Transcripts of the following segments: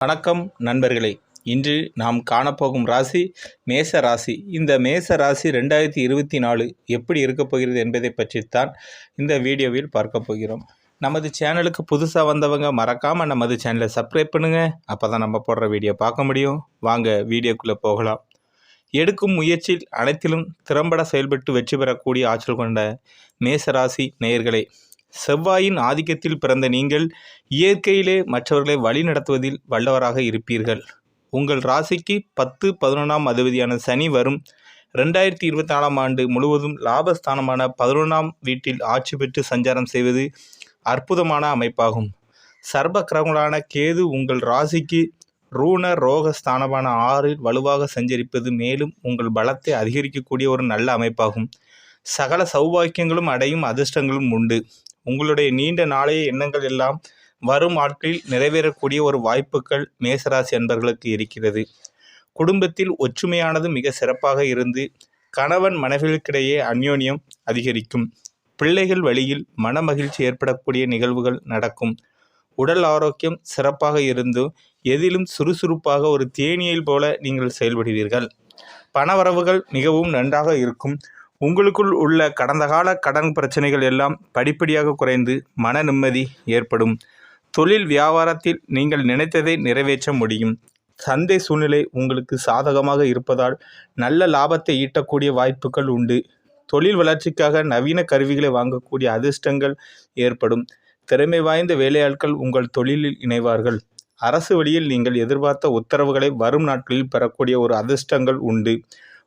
வணக்கம் நண்பர்களே. இன்று நாம் காணப்போகும் ராசி மேச ராசி. இந்த மேச ராசி ரெண்டாயிரத்தி இருபத்தி நாலு எப்படி இருக்கப் போகிறது என்பதை பற்றித்தான் இந்த வீடியோவில் பார்க்க போகிறோம். நமது சேனலுக்கு புதுசாக வந்தவங்க மறக்காமல் நமது சேனலை சப்ஸ்கிரைப் பண்ணுங்கள் அப்போ தான் நம்ம போடுற வீடியோ பார்க்க முடியும். வாங்க வீடியோக்குள்ளே போகலாம். எடுக்கும் முயற்சியில் அனைத்திலும் திறம்பட செயல்பட்டு வெற்றி பெறக்கூடிய ஆற்றல் கொண்ட மேசராசி நேயர்களே செவ்வாயின் ஆதிக்கத்தில் பிறந்த நீங்கள் இயற்கையிலே மற்றவர்களை வழி நடத்துவதில் வல்லவராக இருப்பீர்கள். உங்கள் ராசிக்கு பத்து பதினொன்றாம் அதிபதியான சனி வரும் ரெண்டாயிரத்தி இருபத்தி நாலாம் ஆண்டு முழுவதும் லாபஸ்தானமான பதினொன்றாம் வீட்டில் ஆட்சி பெற்று சஞ்சாரம் செய்வது அற்புதமான அமைப்பாகும். சர்ப கிரகங்களான கேது உங்கள் ராசிக்கு ரூண ரோக ஸ்தானமான ஆறில் வலுவாக சஞ்சரிப்பது மேலும் உங்கள் பலத்தை அதிகரிக்கக்கூடிய ஒரு நல்ல அமைப்பாகும். சகல சௌபாக்கியங்களும் அடையும் அதிர்ஷ்டங்களும் உண்டு. உங்களுடைய நீண்ட நாளைய எண்ணங்கள் எல்லாம் வரும் ஆட்களில் நிறைவேறக்கூடிய ஒரு வாய்ப்புகள் மேசராசி அன்பர்களுக்கு இருக்கிறது. குடும்பத்தில் ஒற்றுமையானது மிக சிறப்பாக இருந்து கணவன் மனைவிகளுக்கிடையே அந்யோன்யம் அதிகரிக்கும். பிள்ளைகள் வழியில் மன மகிழ்ச்சி ஏற்படக்கூடிய நிகழ்வுகள் நடக்கும். உடல் ஆரோக்கியம் சிறப்பாக இருந்து எதிலும் சுறுசுறுப்பாக ஒரு தேனியல் போல நீங்கள் செயல்படுவீர்கள். பணவரவுகள் மிகவும் நன்றாக இருக்கும். உங்களுக்குள் உள்ள கடந்த கால கடன் பிரச்சனைகள் எல்லாம் படிப்படியாக குறைந்து மன நிம்மதி ஏற்படும். தொழில் வியாபாரத்தில் நீங்கள் நினைத்ததை நிறைவேற்ற முடியும். சந்தை சூழ்நிலை உங்களுக்கு சாதகமாக இருப்பதால் நல்ல லாபத்தை ஈட்டக்கூடிய வாய்ப்புகள் உண்டு. தொழில் வளர்ச்சிக்காக நவீன கருவிகளை வாங்கக்கூடிய அதிர்ஷ்டங்கள் ஏற்படும். திறமை வாய்ந்த வேலையாட்கள் உங்கள் தொழிலில் இணைவார்கள். அரசு வழியில் நீங்கள் எதிர்பார்த்த உத்தரவுகளை வரும் நாட்களில் பெறக்கூடிய ஒரு அதிர்ஷ்டங்கள் உண்டு.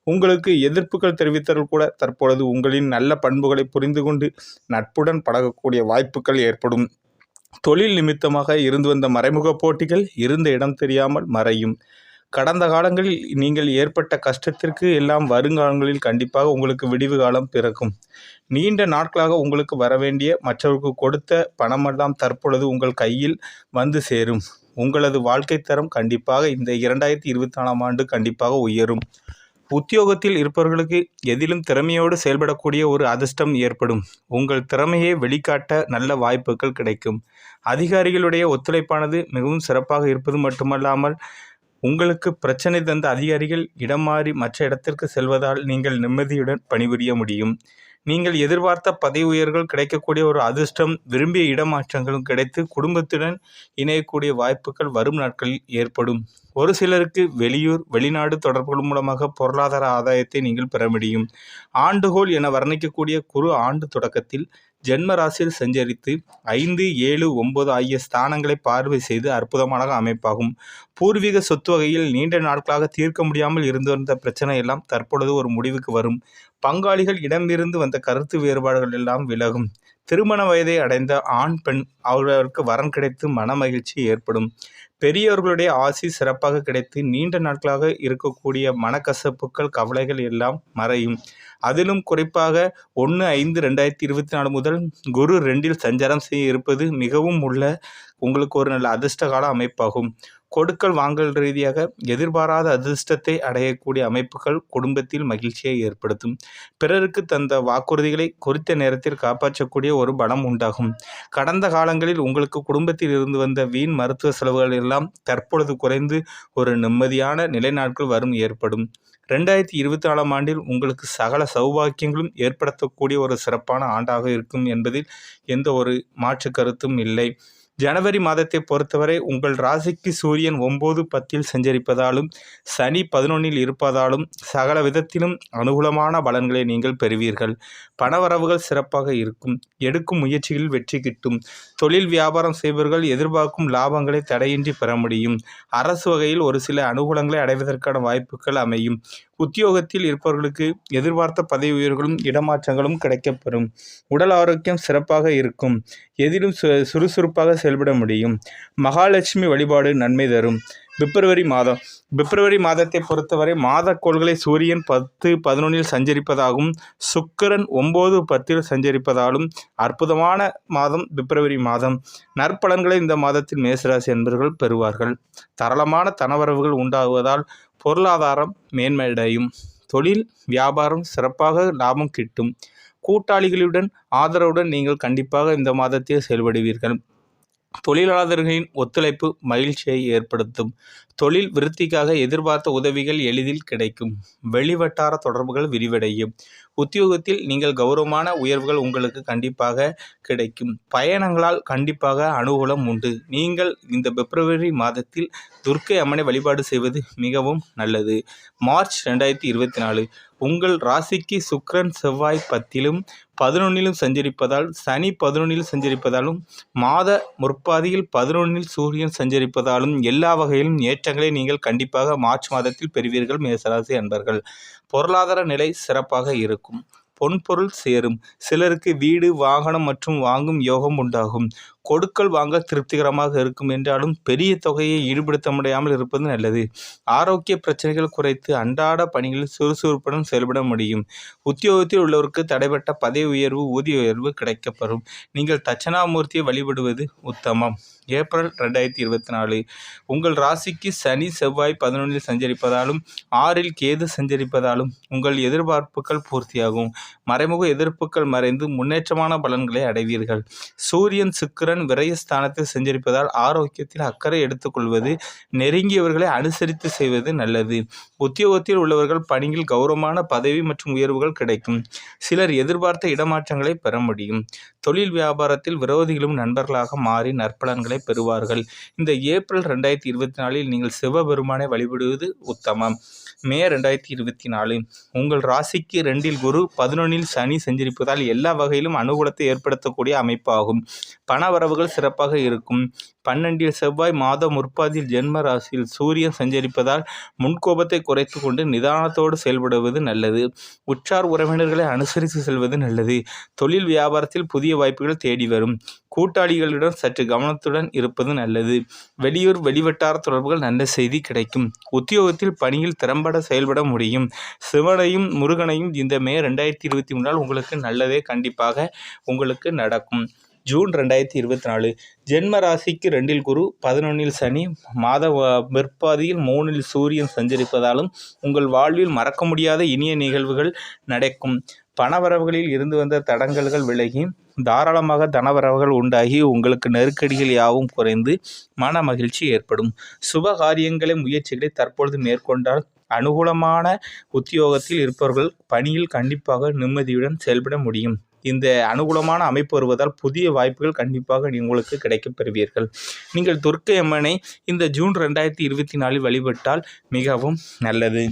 உங்களுக்கு எதிர்ப்புகள் தெரிவித்தவர்கள் கூட தற்பொழுது உங்களின் நல்ல பண்புகளை புரிந்து கொண்டு நட்புடன் பழகக்கூடிய வாய்ப்புகள் ஏற்படும். தொழில் நிமித்தமாக இருந்து வந்த மறைமுக போட்டிகள் இருந்த இடம் தெரியாமல் மறையும். கடந்த காலங்களில் நீங்கள் ஏற்பட்ட கஷ்டத்திற்கு எல்லாம் வருங்காலங்களில் கண்டிப்பாக உங்களுக்கு விடிவு காலம் பிறக்கும். நீண்ட நாட்களாக உங்களுக்கு வரவேண்டிய மற்றவருக்கு கொடுத்த பணமெல்லாம் தற்பொழுது உங்கள் கையில் வந்து சேரும். உங்களது வாழ்க்கை தரம் கண்டிப்பாக இந்த இரண்டாயிரத்தி இருபத்தி நாலாம் ஆண்டு கண்டிப்பாக உயரும். உத்தியோகத்தில் இருப்பவர்களுக்கு எதிலும் திறமையோடு செயல்படக்கூடிய ஒரு அதிர்ஷ்டம் ஏற்படும். உங்கள் திறமையை வெளிக்காட்ட நல்ல வாய்ப்புகள் கிடைக்கும். அதிகாரிகளுடைய ஒத்துழைப்பானது மிகவும் சிறப்பாக இருப்பது மட்டுமல்லாமல் உங்களுக்கு பிரச்சனை தந்த அதிகாரிகள் இடம் மாறி மற்ற இடத்திற்கு செல்வதால் நீங்கள் நிம்மதியுடன் பணிபுரிய முடியும். நீங்கள் எதிர்பார்த்த பதவி உயர்கள் கிடைக்கக்கூடிய ஒரு அதிர்ஷ்டம் விரும்பிய இடமாற்றங்களும் கிடைத்து குடும்பத்துடன் இணையக்கூடிய வாய்ப்புகள் வரும் நாட்களில் ஏற்படும். ஒரு சிலருக்கு வெளியூர் வெளிநாடு தொடர்புகள் மூலமாக பொருளாதார ஆதாயத்தை நீங்கள் பெற முடியும். ஆண்டுகோல் என வர்ணிக்கக்கூடிய குறு ஆண்டு தொடக்கத்தில் ஜென்ம ராசியில் சஞ்சரித்து ஐந்து ஏழு ஒன்பது ஆகிய ஸ்தானங்களை பார்வை செய்து அற்புதமான அமைப்பாகும். பூர்வீக சொத்து வகையில் நீண்ட நாட்களாக தீர்க்க முடியாமல் இருந்து வந்த பிரச்சனை எல்லாம் தற்பொழுது ஒரு முடிவுக்கு வரும். பங்காளிகள் இடமிருந்து வந்த கருத்து வேறுபாடுகள் எல்லாம் விலகும். திருமண வயதை அடைந்த ஆண் பெண் அவர்களுக்கு வரன் கிடைத்து மன மகிழ்ச்சி ஏற்படும். பெரியவர்களுடைய ஆசி சிறப்பாக கிடைத்து நீண்ட நாட்களாக இருக்கக்கூடிய மனக்கசப்புகள் கவலைகள் எல்லாம் மறையும். அதிலும் குறிப்பாக ஒன்று ஐந்து ரெண்டாயிரத்தி இருபத்தி நாலு முதல் குரு ரெண்டில் சஞ்சாரம் செய்ய இருப்பது மிகவும் உள்ள உங்களுக்கு ஒரு நல்ல அதிர்ஷ்டகால அமைப்பாகும். கொடுக்கல் வாங்கல் ரீதியாக எதிர்பாராத அதிர்ஷ்டத்தை அடையக்கூடிய அமைப்புகள் குடும்பத்தில் மகிழ்ச்சியை ஏற்படுத்தும். பிறருக்கு தந்த வாக்குறுதிகளை குறித்த நேரத்தில் காப்பாற்றக்கூடிய ஒரு பலம் உண்டாகும். கடந்த காலங்களில் உங்களுக்கு குடும்பத்தில் இருந்து வந்த வீண் மருத்துவ செலவுகள் எல்லாம் தற்பொழுது குறைந்து ஒரு நிம்மதியான நிலைநாட்கள் வரும் ஏற்படும். ரெண்டாயிரத்தி இருபத்தி நாலாம் ஆண்டில் உங்களுக்கு சகல சௌபாக்கியங்களும் ஏற்படுத்தக்கூடிய ஒரு சிறப்பான ஆண்டாக இருக்கும் என்பதில் எந்த ஒரு மாற்று கருத்தும் இல்லை. ஜனவரி மாதத்தை பொறுத்தவரை உங்கள் ராசிக்கு சூரியன் ஒம்பது பத்தில் சஞ்சரிப்பதாலும் சனி பதினொன்னில் இருப்பதாலும் சகல விதத்திலும் அனுகூலமான பலன்களை நீங்கள் பெறுவீர்கள். பணவரவுகள் சிறப்பாக இருக்கும். எடுக்கும் முயற்சிகளில் வெற்றி கிட்டும். தொழில் வியாபாரம் செய்பவர்கள் எதிர்பார்க்கும் லாபங்களை தடையின்றி பெற முடியும். அரசு வகையில் ஒரு சில அனுகூலங்களை அடைவதற்கான வாய்ப்புகள் அமையும். உத்தியோகத்தில் இருப்பவர்களுக்கு எதிர்பார்த்த பதவி உயர்வுகளும் இடமாற்றங்களும் கிடைக்கப்பெறும். உடல் ஆரோக்கியம் சிறப்பாக இருக்கும். எதிலும் சு சுறுசுறுப்பாக செயல்பட முடியும். மகாலட்சுமி வழிபாடு நன்மை தரும். பிப்ரவரி மாதம் பிப்ரவரி மாதத்தை பொறுத்தவரை மாத கோள்களை சூரியன் பத்து பதினொன்றில் சஞ்சரிப்பதாகவும் சுக்கிரன் ஒம்பது பத்தில் சஞ்சரிப்பதாலும் அற்புதமான மாதம் பிப்ரவரி மாதம். நற்பலன்களை இந்த மாதத்தில் மேசராசி என்பவர்கள் பெறுவார்கள். தரளமான தனவரவுகள் உண்டாகுவதால் பொருளாதாரம் மேன்மையடையும். தொழில் வியாபாரம் சிறப்பாக லாபம் கிட்டும். கூட்டாளிகளுடன் ஆதரவுடன் நீங்கள் கண்டிப்பாக இந்த மாதத்தில் செயல்படுவீர்கள். தொழிலாளர்களின் ஒத்துழைப்பு மகிழ்ச்சியை ஏற்படுத்தும். தொழில் விருத்திக்காக எதிர்பார்த்த உதவிகள் எளிதில் கிடைக்கும். வெளிவட்டார தொடர்புகள் விரிவடையும். உத்தியோகத்தில் நீங்கள் கௌரவமான உயர்வுகள் உங்களுக்கு கண்டிப்பாக கிடைக்கும். பயணங்களால் கண்டிப்பாக அனுகூலம் உண்டு. நீங்கள் இந்த பிப்ரவரி மாதத்தில் துர்க்கை அம்மனை வழிபாடு செய்வது மிகவும் நல்லது. மார்ச் ரெண்டாயிரத்தி இருபத்தி நாலு. உங்கள் ராசிக்கு சுக்ரன் செவ்வாய் பத்திலும் பதினொன்னிலும் சஞ்சரிப்பதால் சனி பதினொன்னில் சஞ்சரிப்பதாலும் மாத முற்பாதியில் பதினொன்னில் சூரியன் சஞ்சரிப்பதாலும் எல்லா வகையிலும் ஏற்றங்களை நீங்கள் கண்டிப்பாக மார்ச் மாதத்தில் பெறுவீர்கள் மேசராசி அன்பர்கள். பொருளாதார நிலை சிறப்பாக இருக்கும். பொன்பொருள் சேரும். சிலருக்கு வீடு வாகனம் மற்றும் வாங்கும் யோகம் உண்டாகும். கொடுக்கல் வாங்க திருப்திகரமாக இருக்கும் என்றாலும் பெரிய தொகையை ஈடுபடுத்த முடியாமல் இருப்பது நல்லது. ஆரோக்கிய பிரச்சனைகள் குறைத்து அன்றாட பணிகளில் சுறுசுறுப்புடன் செயல்பட முடியும். உத்தியோகத்தில் உள்ளவருக்கு தடைப்பட்ட பதவி உயர்வு ஊதிய உயர்வு கிடைக்கப்பெறும். நீங்கள் தட்சணாமூர்த்தியை வழிபடுவது உத்தமம். ஏப்ரல் ரெண்டாயிரத்தி இருபத்தி நாலு. உங்கள் ராசிக்கு சனி செவ்வாய் பதினொன்றில் சஞ்சரிப்பதாலும் ஆறில் கேது சஞ்சரிப்பதாலும் உங்கள் எதிர்பார்ப்புகள் பூர்த்தியாகும். மறைமுக எதிர்ப்புகள் மறைந்து முன்னேற்றமான பலன்களை அடைவீர்கள். சூரியன் சுக்கிர சுக்கிரன் விரயஸ்தானத்தில் செஞ்சிருப்பதால் ஆரோக்கியத்தில் அக்கறை எடுத்துக்கொள்வது நெருங்கியவர்களை அனுசரித்து செய்வது நல்லது. உத்தியோகத்தில் உள்ளவர்கள் பணியில் கௌரவமான பதவி மற்றும் உயர்வுகள் கிடைக்கும். சிலர் எதிர்பார்த்த இடமாற்றங்களை பெற முடியும். தொழில் வியாபாரத்தில் விரோதிகளும் நண்பர்களாக மாறி நற்பலன்களை பெறுவார்கள். இந்த ஏப்ரல் ரெண்டாயிரத்தி இருபத்தி நாலில் நீங்கள் சிவபெருமானை வழிபடுவது உத்தமம். மே ரெண்டாயிரத்தி இருபத்தி நாலு உங்கள் ராசிக்கு ரெண்டில் குரு பதினொன்னில் சனி செஞ்சிருப்பதால் எல்லா வகையிலும் அனுகூலத்தை ஏற்படுத்தக்கூடிய அமைப்பாகும். பண வரவுகள் சிறப்பாக இருக்கும். பன்னெண்டில் செவ்வாய் மாதம் முற்பாதியில் ஜென்ம ராசியில் சூரியன் சஞ்சரிப்பதால் முன்கோபத்தை குறைத்து கொண்டு நிதானத்தோடு செயல்படுவது நல்லது. உற்றார் உறவினர்களை அனுசரித்து செல்வது நல்லது. தொழில் வியாபாரத்தில் புதிய வாய்ப்புகள் தேடி வரும். கூட்டாளிகளிடம் சற்று கவனத்துடன் இருப்பது நல்லது. வெளியூர் வெளிவட்டார தொடர்புகள் நல்ல செய்தி கிடைக்கும். உத்தியோகத்தில் பணியில் திறம்பட செயல்பட முடியும். சிவனையும் முருகனையும் இந்த மே ரெண்டாயிரத்தி இருபத்தி மூன்றால் உங்களுக்கு நல்லதே கண்டிப்பாக உங்களுக்கு நடக்கும். ஜூன் ரெண்டாயிரத்தி இருபத்தி நாலு ஜென்ம ராசிக்கு ரெண்டில் குரு பதினொன்றில் சனி மாத பிற்பாதியில் மூணில் சூரியன் சஞ்சரிப்பதாலும் உங்கள் வாழ்வில் மறக்க முடியாத இனிய நிகழ்வுகள் நடக்கும். பணவரவுகளில் இருந்து வந்த தடங்கல்கள் விலகி தாராளமாக தனவரவுகள் உண்டாகி உங்களுக்கு நெருக்கடிகள் யாவும் குறைந்து மன மகிழ்ச்சி ஏற்படும். சுப காரியங்களை முயற்சிகளை தற்பொழுது மேற்கொண்டால் அனுகூலமான உத்தியோகத்தில் இருப்பவர்கள் பணியில் கண்டிப்பாக நிம்மதியுடன் செயல்பட முடியும். இந்த அனுகூலமான அமைப்பு வருவதால் புதிய வாய்ப்புகள் கண்டிப்பாக உங்களுக்கு கிடைக்கப் பெறுவீர்கள். நீங்கள் துர்க்கை அம்மனை இந்த ஜூன் ரெண்டாயிரத்தி இருபத்தி நாலில் வழிபட்டால் மிகவும் நல்லது.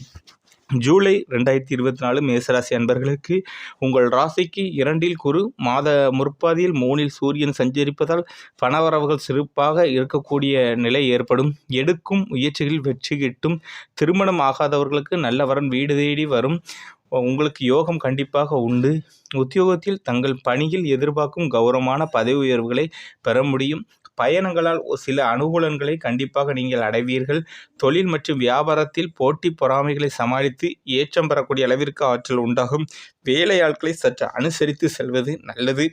ஜூலை ரெண்டாயிரத்தி இருபத்தி நாலு மேசராசி அன்பர்களுக்கு உங்கள் ராசிக்கு இரண்டில் குரு மாத முற்பாதியில் மூணில் சூரியன் சஞ்சரிப்பதால் பணவரவுகள் சிறப்பாக இருக்கக்கூடிய நிலை ஏற்படும். எடுக்கும் முயற்சிகளில் வெற்றி கிட்டும். திருமணம் ஆகாதவர்களுக்கு நல்ல வரன் வீடு தேடி வரும். உங்களுக்கு யோகம் கண்டிப்பாக உண்டு. உத்தியோகத்தில் தங்கள் பணியில் எதிர்பார்க்கும் கௌரவமான பதவி உயர்வுகளை பெற முடியும். பயணங்களால் சில அனுகூலங்களை கண்டிப்பாக நீங்கள் அடைவீர்கள். தொழில் மற்றும் வியாபாரத்தில் போட்டி பொறாமைகளை சமாளித்து ஏற்றம் பெறக்கூடிய அளவிற்கு ஆற்றல் உண்டாகும். வேலையாட்களை சற்று அனுசரித்து செல்வது நல்லது.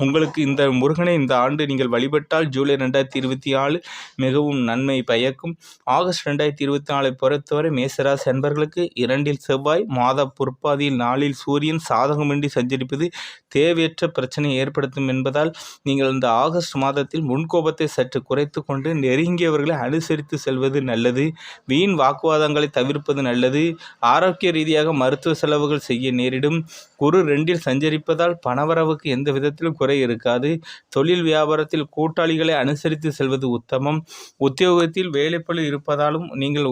உங்களுக்கு இந்த முருகனை இந்த ஆண்டு நீங்கள் வழிபட்டால் ஜூலை ரெண்டாயிரத்தி இருபத்தி நாலு மிகவும் நன்மை பயக்கும். ஆகஸ்ட் ரெண்டாயிரத்தி இருபத்தி நாலை பொறுத்தவரை மேசராசி அன்பர்களுக்கு இரண்டில் செவ்வாய் மாத பொற்பாதியில் நாளில் சூரியன் சாதகமின்றி சஞ்சரிப்பது தேவையற்ற பிரச்சனை ஏற்படுத்தும் என்பதால் நீங்கள் இந்த ஆகஸ்ட் மாதத்தில் முன்கோபத்தை சற்று குறைத்து கொண்டு நெருங்கியவர்களை அனுசரித்து செல்வது நல்லது. வீண் வாக்குவாதங்களை தவிர்ப்பது நல்லது. ஆரோக்கிய ரீதியாக மருத்துவ செலவுகள் செய்ய நேரிடும். குரு ரெண்டில் சஞ்சரிப்பதால் பணவரவுக்கு எந்த விதத்திலும் குறை இருக்காது. தொழில் வியாபாரத்தில் கூட்டாளிகளை அனுசரித்து செல்வது உத்தமம். உத்தியோகத்தில் வேலைப்பழு இருப்பதாலும் நீங்கள்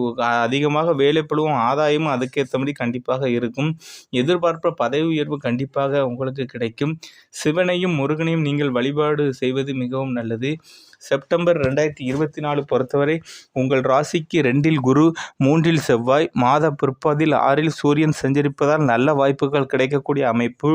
அதிகமாக வேலைப்பழுவும் ஆதாயமும் அதுக்கேற்றபடி கண்டிப்பாக இருக்கும். எதிர்பார்ப்ப பதவி உயர்வு கண்டிப்பாக உங்களுக்கு கிடைக்கும். சிவனையும் முருகனையும் நீங்கள் வழிபாடு செய்வது மிகவும் நல்லது. செப்டம்பர் ரெண்டாயிரத்தி இருபத்தி நாலு பொறுத்தவரை உங்கள் ராசிக்கு ரெண்டில் குரு மூன்றில் செவ்வாய் மாத பிற்பாதில் ஆறில் சூரியன் சஞ்சரிப்பதால் நல்ல வாய்ப்புகள் கிடைக்கக்கூடிய அமைப்பு.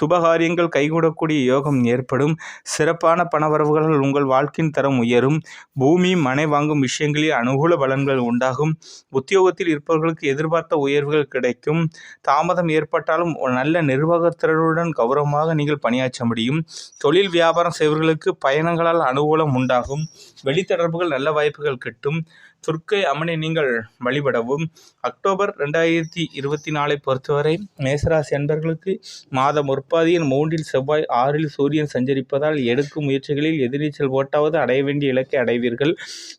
சுபகாரியங்கள் கைகூடக்கூடிய யோகம் ஏற்படும். சிறப்பான பணவரவுகள் உங்கள் வாழ்க்கையின் தரம் உயரும். பூமி மனை வாங்கும் விஷயங்களில் அனுகூல பலன்கள் உண்டாகும். உத்தியோகத்தில் இருப்பவர்களுக்கு எதிர்பார்த்த உயர்வுகள் கிடைக்கும். தாமதம் ஏற்பட்டாலும் நல்ல நிர்வாகத்திறனுடன் கௌரவமாக நீங்கள் பணியாற்ற முடியும். தொழில் வியாபாரம் செய்வர்களுக்கு பயணங்களால் அனுகூலம் உண்டாகும். வெளித்தொடர்புகள் நல்ல வாய்ப்புகள் கிட்டும். துர்க்கை அம்மனை நீங்கள் வழிபடவும். அக்டோபர் ரெண்டாயிரத்தி இருபத்தி நாலை பொறுத்தவரை மேசராசி அன்பர்களுக்கு மாதம் முற்பாதியின் மூன்றில் செவ்வாய் ஆறில் சூரியன் சஞ்சரிப்பதால் எடுக்கும் முயற்சிகளில் எதிர்நீச்சல் ஓட்டாவது அடைய வேண்டிய இலக்கை அடைவீர்கள்.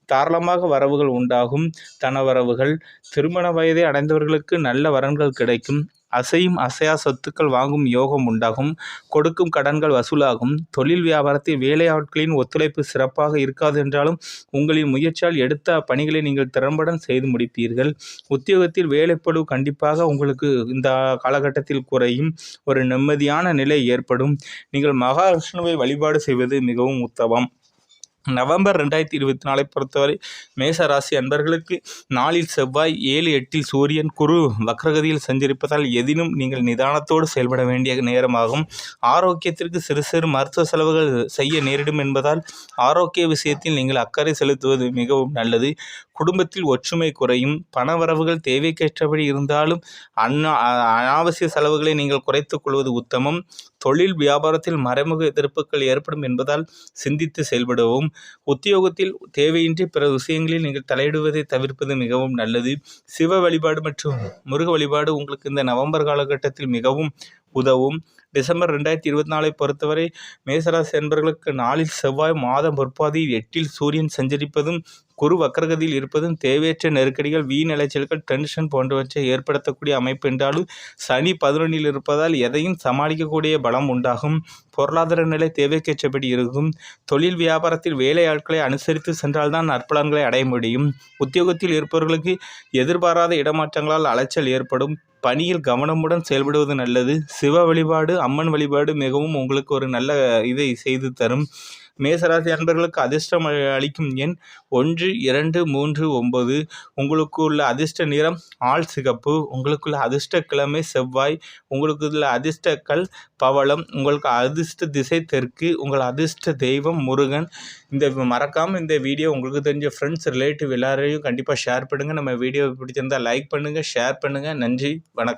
தாராளமாக வரவுகள் உண்டாகும். தனவரவுகள் திருமண வயதை அடைந்தவர்களுக்கு நல்ல வரன்கள் கிடைக்கும். அசையும் அசையா சொத்துக்கள் வாங்கும் யோகம் உண்டாகும். கொடுக்கும் கடன்கள் வசூலாகும். தொழில் வியாபாரத்தில் வேலையாட்களின் ஒத்துழைப்பு சிறப்பாக இருக்காது என்றாலும் உங்களின் முயற்சியால் எடுத்த பணிகளை நீங்கள் திறம்படம் செய்து முடிப்பீர்கள். உத்தியோகத்தில் வேலைப்படு கண்டிப்பாக உங்களுக்கு இந்த காலகட்டத்தில் குறையும். ஒரு நிம்மதியான நிலை ஏற்படும். நீங்கள் மகாவிஷ்ணுவை வழிபாடு செய்வது மிகவும் உத்தமம். நவம்பர் ரெண்டாயிரத்தி இருபத்தி நாலை பொறுத்தவரை மேச ராசி அன்பர்களுக்கு நாளில் செவ்வாய் ஏழு எட்டில் சூரியன் குரு வக்ரகதியில் சஞ்சரிப்பதால் எதிலும் நீங்கள் நிதானத்தோடு செயல்பட வேண்டிய நேரமாகும். ஆரோக்கியத்திற்கு சிறு சிறு மருத்துவ செலவுகள் செய்ய நேரிடும் என்பதால் ஆரோக்கிய விஷயத்தில் நீங்கள் அக்கறை செலுத்துவது மிகவும் நல்லது. குடும்பத்தில் ஒற்றுமை குறையும். பணவரவுகள் தேவைக்கேற்றபடி இருந்தாலும் அன்னா அனாவசிய செலவுகளை நீங்கள் குறைத்துக் கொள்வது உத்தமம். தொழில் வியாபாரத்தில் மறைமுக எதிர்ப்புகள் ஏற்படும் என்பதால் சிந்தித்து செயல்படவும். உத்தியோகத்தில் தேவையின்றி பிற விஷயங்களில் நீங்கள் தலையிடுவதை தவிர்ப்பது மிகவும் நல்லது. சிவ வழிபாடு மற்றும் முருக வழிபாடு உங்களுக்கு இந்த நவம்பர் காலகட்டத்தில் மிகவும் உதவும். டிசம்பர் ரெண்டாயிரத்தி இருபத்தி நாலை பொறுத்தவரை மேசராசி என்பவர்களுக்கு நாளில் செவ்வாய் மாதம் பொற்பாதி எட்டில் சூரியன் சஞ்சரிப்பதும் குரு வக்கரகதியில் இருப்பதும் தேவையற்ற நெருக்கடிகள் வீண் அலைச்சல்கள் டென்ஷன் போன்றவற்றை ஏற்படுத்தக்கூடிய அமைப்பு என்றாலும் சனி பதினொன்றில் இருப்பதால் எதையும் சமாளிக்கக்கூடிய பலம் உண்டாகும். பொருளாதார நிலை தேவைக்கேற்றபடி இருக்கும். தொழில் வியாபாரத்தில் வேலை ஆட்களை அனுசரித்து சென்றால்தான் நற்பலன்களை அடைய முடியும். உத்தியோகத்தில் இருப்பவர்களுக்கு எதிர்பாராத இடமாற்றங்களால் அலைச்சல் ஏற்படும். பணியில் கவனமுடன் செயல்படுவது நல்லது. சிவ வழிபாடு அம்மன் வழிபாடு மிகவும் உங்களுக்கு ஒரு நல்ல இதை செய்து தரும். மேசராசி அன்பர்களுக்கு அதிர்ஷ்டம் அளிக்கும் எண் ஒன்று இரண்டு மூன்று ஒன்பது. உங்களுக்கு உள்ள அதிர்ஷ்ட நிறம் ஆள் சிகப்பு. உங்களுக்குள்ள அதிர்ஷ்ட கிழமை செவ்வாய். உங்களுக்கு உள்ள அதிர்ஷ்டக்கள் பவளம். உங்களுக்கு அதிர்ஷ்ட திசை தெற்கு. உங்கள் அதிர்ஷ்ட தெய்வம் முருகன். இந்த மறக்காமல் இந்த வீடியோ உங்களுக்கு தெரிஞ்ச ஃப்ரெண்ட்ஸ் ரிலேட்டிவ் எல்லாரையும் கண்டிப்பாக ஷேர் பண்ணுங்கள் நம்ம வீடியோ பிடிச்சிருந்தால் லைக் பண்ணுங்கள் ஷேர் பண்ணுங்கள் நன்றி. வணக்கம்.